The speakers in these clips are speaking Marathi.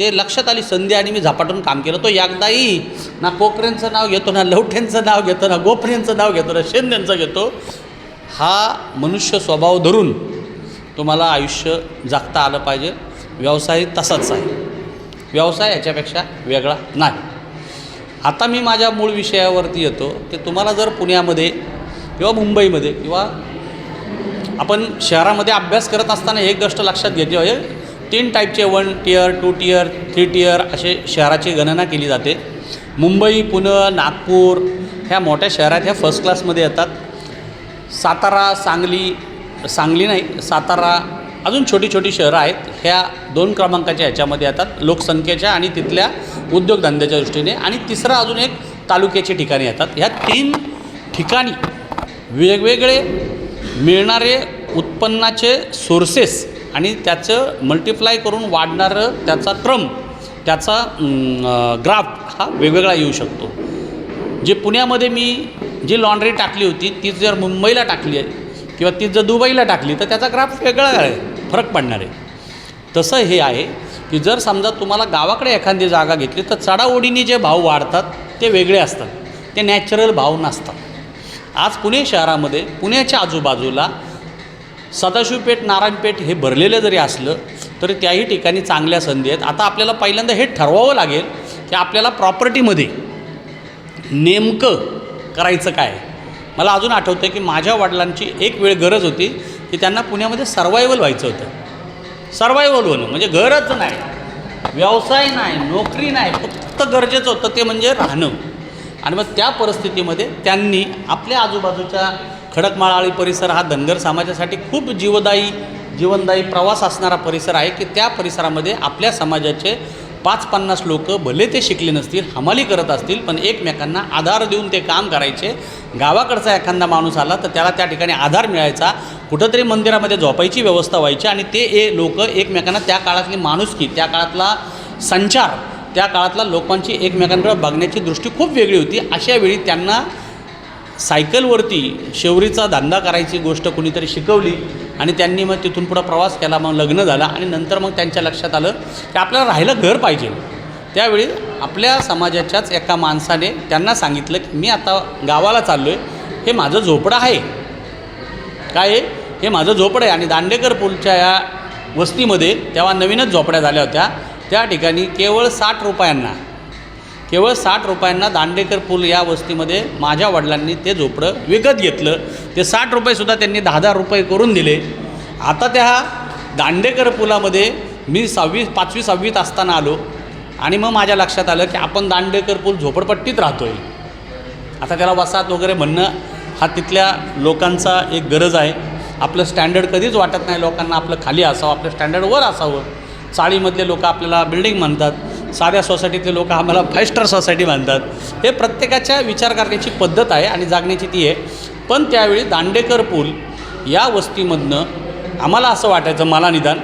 ते लक्षात आली संधी आणि मी झपाटून काम केलं. तो एकदाही ना कोकरेंचं नाव घेतो ना लवठ्यांचं नाव घेतो ना गोपरेंचं नाव घेतो ना शेंद्यांचं घेतो हा मनुष्य स्वभाव धरून तुम्हाला आयुष्य जगता आलं पाहिजे. व्यवसाय तसाच आहे. व्यवसाय याच्यापेक्षा वेगळा नाही. आता मी माझ्या मूळ विषयावरती येतो. की तुम्हाला जर पुण्यामध्ये किंवा मुंबईमध्ये किंवा आपण शहरामध्ये अभ्यास करत असताना एक गोष्ट लक्षात घेतली पाहिजे. तीन टाईपचे one tier two tier three tier असे शहराची गणना केली जाते. मुंबई पुणे नागपूर ह्या मोठ्या शहरात ह्या फर्स्ट क्लासमध्ये येतात. सातारा सांगली सांगली नाही सातारा अजून छोटी छोटी शहरं आहेत. ह्या दोन क्रमांकाच्या ह्याच्यामध्ये येतात. लोकसंख्येच्या आणि तिथल्या उद्योगधंद्याच्या दृष्टीने. आणि तिसरं अजून एक तालुक्याची ठिकाणी येतात. ह्या तीन ठिकाणी वेगवेगळे मिळणारे उत्पन्नाचे सोर्सेस आणि त्याचं मल्टिप्लाय करून वाढणारं त्याचा क्रम त्याचा ग्राफ हा वेगवेगळा येऊ शकतो. जे पुण्यामध्ये मी जी लॉन्ड्री टाकली होती तीच जर मुंबईला टाकली आहे किंवा तीच जर दुबईला टाकली तर त्याचा ग्राफ वेगळा आहे फरक पडणार आहे. तसं हे आहे की जर समजा तुम्हाला गावाकडे एखादी जागा घेतली तर चढाओढीने जे भाव वाढतात ते वेगळे असतात. ते नॅचरल भाव नसतात. आज पुणे शहरामध्ये पुण्याच्या आजूबाजूला सदाशिवपेठ नारायणपेठ हे भरलेलं जरी असलं तरी त्याही ठिकाणी चांगल्या संधी आहेत. आता आपल्याला पहिल्यांदा हे ठरवावं लागेल की आपल्याला प्रॉपर्टीमध्ये नेमकं करायचं काय मला अजून आठवतं की माझ्या वडिलांची एक वेळ गरज होती की त्यांना पुण्यामध्ये सर्वायवल व्हायचं होतं. सर्वायवल होणं म्हणजे घरच नाही. व्यवसाय नाही नोकरी नाही फक्त गरजेचं होतं ते म्हणजे राहणं. आणि मग त्या परिस्थितीमध्ये त्यांनी आपल्या आजूबाजूच्या खडकमाळाळी परिसर हा धनगर समाजासाठी खूप जीवदायी जीवनदायी प्रवास असणारा परिसर आहे की त्या परिसरामध्ये आपल्या समाजाचे पाच पन्नास लोक भले ते शिकले नसतील हमाली करत असतील पण एकमेकांना आधार देऊन ते काम करायचे. गावाकडचा एखादा माणूस आला तर त्याला त्या ठिकाणी आधार मिळायचा. कुठंतरी मंदिरामध्ये झोपायची व्यवस्था व्हायची आणि ते ए लोक एकमेकांना त्या काळातली माणुसकी त्या काळातला संचार त्या काळातला लोकांची एकमेकांकडे बघण्याची दृष्टी खूप वेगळी होती. अशा वेळी त्यांना सायकलवरती शेवरीचा धंदा करायची गोष्ट कुणीतरी शिकवली आणि त्यांनी मग तिथून पुढं प्रवास केला मग लग्न झालं आणि नंतर मग त्यांच्या लक्षात आलं की आपल्याला राहायला घर पाहिजे. त्यावेळी आपल्या समाजाच्याच एका माणसाने त्यांना सांगितलं की मी आता गावाला चाललो आहे हे माझं झोपडं आहे. काय आहे? हे माझं झोपडं आहे आणि दांडेकर पूलच्या या वस्तीमध्ये तेव्हा नवीनच झोपड्या झाल्या होत्या. त्या ठिकाणी केवळ साठ रुपयांना केवळ साठ रुपयांना दांडेकर पूल या वस्तीमध्ये माझ्या वडिलांनी ते झोपडं विकत घेतलं. ते साठ रुपयेसुद्धा त्यांनी दहा दहा रुपये करून दिले. आता त्या दांडेकर पुलामध्ये मी सहावी पाचवी सहावीत असताना आलो आणि मग माझ्या लक्षात आलं की आपण दांडेकर पूल झोपडपट्टीत राहतो आहे आता त्याला वसाहत वगैरे म्हणणं हा तिथल्या लोकांचा एक गरज आहे. आपलं स्टँडर्ड कधीच वाटत नाही लोकांना आपलं खाली असावं आपलं स्टँडर्ड वर असावं. चाळीमधले लोक आपल्याला बिल्डिंग म्हणतात. साध्या सोसायटीतले लोक आम्हाला फाय स्टार सोसायटी म्हणतात. हे प्रत्येकाच्या विचार करण्याची पद्धत आहे आणि जागण्याची ती आहे. पण त्यावेळी दांडेकर पूल या वस्तीमधनं आम्हाला असं वाटायचं मला निदान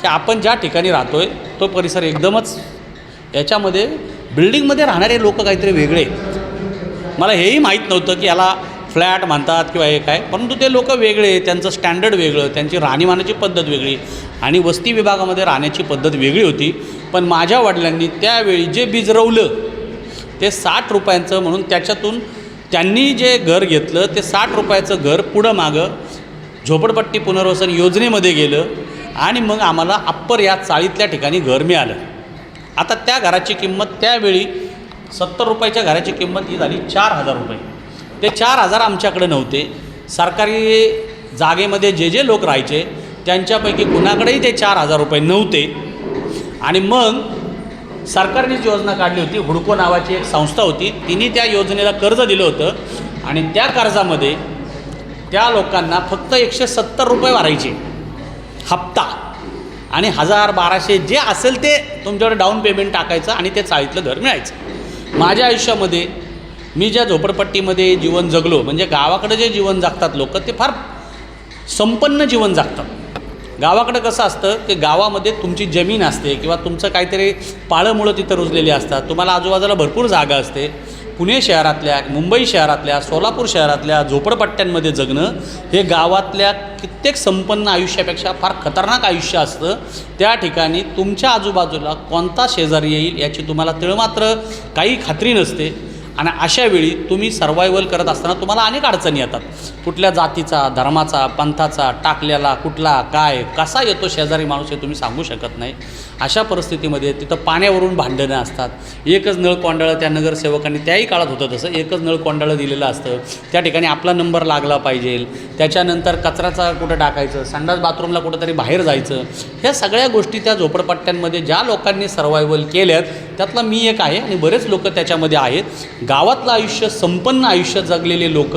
की आपण ज्या ठिकाणी राहतो आहे तो परिसर एकदमच याच्यामध्ये बिल्डिंगमध्ये राहणारे लोक काहीतरी वेगळे. आहेत मला हेही माहीत नव्हतं की याला फ्लॅट म्हणतात किंवा हे काय परंतु ते लोक वेगळे त्यांचं स्टँडर्ड वेगळं त्यांची राहणीमानाची पद्धत वेगळी आणि वस्ती विभागामध्ये राहण्याची पद्धत वेगळी होती. पण माझ्या वडिलांनी त्यावेळी जे बिजरवलं ते साठ रुपयांचं म्हणून त्याच्यातून त्यांनी जे घर घेतलं ते साठ रुपयाचं घर पुढं मागं झोपडपट्टी पुनर्वसन योजनेमध्ये गेलं आणि मग आम्हाला अप्पर या चाळीतल्या ठिकाणी घर मिळालं. आता त्या घराची किंमत त्यावेळी सत्तर रुपयाच्या घराची किंमत ही झाली चार हजार रुपये. ते चार हजार आमच्याकडे नव्हते. सरकारी जागेमध्ये जे जे लोक राहायचे त्यांच्यापैकी कुणाकडेही ते चार हजार रुपये नव्हते. आणि मग सरकारने जी योजना काढली होती हुडको नावाची एक संस्था होती तिने त्या योजनेला कर्ज दिलं होतं. आणि त्या कर्जामध्ये त्या लोकांना फक्त एकशे सत्तर रुपये भरायचे. हप्ता. आणि हजार बाराशे जे असेल ते तुमच्याकडे डाऊन पेमेंट टाकायचं आणि ते चाळीतलं घर मिळायचं. माझ्या आयुष्यामध्ये मी ज्या झोपडपट्टीमध्ये जीवन जगलो म्हणजे गावाकडे जे जीवन जगतात लोक ते फार संपन्न जीवन जगतात. गावाकडं कसं असतं की गावामध्ये तुमची जमीन असते किंवा तुमचं काहीतरी पाळंमुळं तिथं रुजलेली असतात. तुम्हाला आजूबाजूला भरपूर जागा असते. पुणे शहरातल्या मुंबई शहरातल्या सोलापूर शहरातल्या झोपडपट्ट्यांमध्ये जगणं हे गावातल्या कित्येक संपन्न आयुष्यापेक्षा फार खतरनाक आयुष्य असतं. त्या ठिकाणी तुमच्या आजूबाजूला कोणता शेजारी येईल याची तुम्हाला तिळमात्र काही खात्री नसते. आणि अशा वेळी तुम्ही सर्वायवल करत असताना तुम्हाला अनेक अडचणी येतात. कुठल्या जातीचा धर्माचा पंथाचा टाकलेला कुठला काय कसा येतो शेजारी माणूस हे तुम्ही सांगू शकत नाही. अशा परिस्थितीमध्ये तिथं पाण्यावरून भांडणं असतात. एकच नळ कोंडाळं त्या नगरसेवकांनी त्याही काळात होतं तसं. एकच नळ कोंडाळं दिलेलं असतं. त्या ठिकाणी आपला नंबर लागला पाहिजे. त्याच्यानंतर कचऱ्याचा कुठं टाकायचं संडास बाथरूमला कुठंतरी बाहेर जायचं. ह्या सगळ्या गोष्टी त्या झोपडपट्ट्यांमध्ये ज्या लोकांनी सर्वायवल केल्यात त्यातला मी एक आहे आणि बरेच लोक त्याच्यामध्ये आहेत. गावातलं आयुष्य संपन्न आयुष्य जगलेले लोक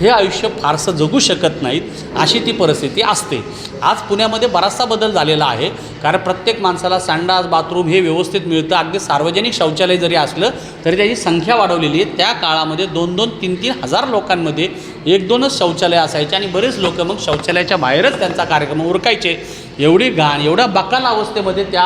हे आयुष्य फारसं जगू शकत नाहीत अशी ती परिस्थिती असते. आज पुण्यामध्ये बराचसा बदल झालेला आहे. कारण प्रत्येक माणसाला संडास बाथरूम हे व्यवस्थित मिळतं. अगदी सार्वजनिक शौचालय जरी असलं तरी त्याची संख्या वाढवलेली आहे. त्या काळामध्ये दोन दोन तीन तीन हजार लोकांमध्ये एक दोनच शौचालय असायचे आणि बरेच लोक मग शौचालयाच्या बाहेरच त्यांचा कार्यक्रम उरकायचे. एवढी घाण एवढ्या बकाल अवस्थेमध्ये त्या